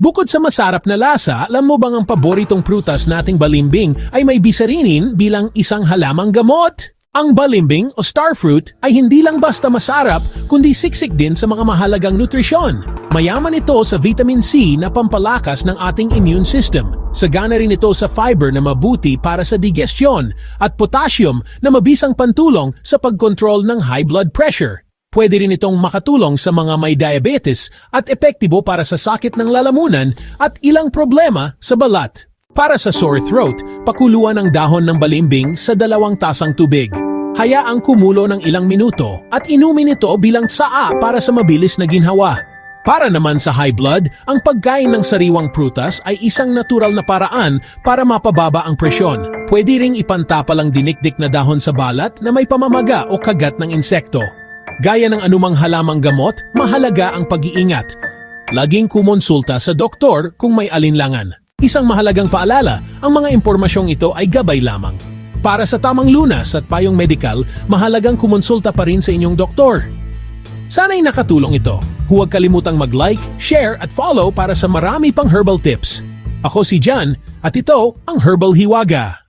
Bukod sa masarap na lasa, alam mo bang ang paboritong prutas nating balimbing ay may bisarinin bilang isang halamang gamot? Ang balimbing o starfruit ay hindi lang basta masarap, kundi siksik din sa mga mahalagang nutrisyon. Mayaman ito sa vitamin C na pampalakas ng ating immune system. Sagana rin ito sa fiber na mabuti para sa digestion at potassium na mabisang pantulong sa pagkontrol ng high blood pressure. Pwede rin itong makatulong sa mga may diabetes at epektibo para sa sakit ng lalamunan at ilang problema sa balat. Para sa sore throat, pakuluan ang dahon ng balimbing sa dalawang tasang tubig. Hayaang kumulo ng ilang minuto at inumin ito bilang tsaa para sa mabilis na ginhawa. Para naman sa high blood, ang pagkain ng sariwang prutas ay isang natural na paraan para mapababa ang presyon. Pwede ring ipantapal ang dinikdik na dahon sa balat na may pamamaga o kagat ng insekto. Gaya ng anumang halamang gamot, mahalaga ang pag-iingat. Laging kumonsulta sa doktor kung may alinlangan. Isang mahalagang paalala, ang mga impormasyong ito ay gabay lamang. Para sa tamang lunas at payong medikal, mahalagang kumonsulta pa rin sa inyong doktor. Sana'y nakatulong ito. Huwag kalimutang mag-like, share at follow para sa marami pang herbal tips. Ako si Jan at ito ang Herbal Hiwaga.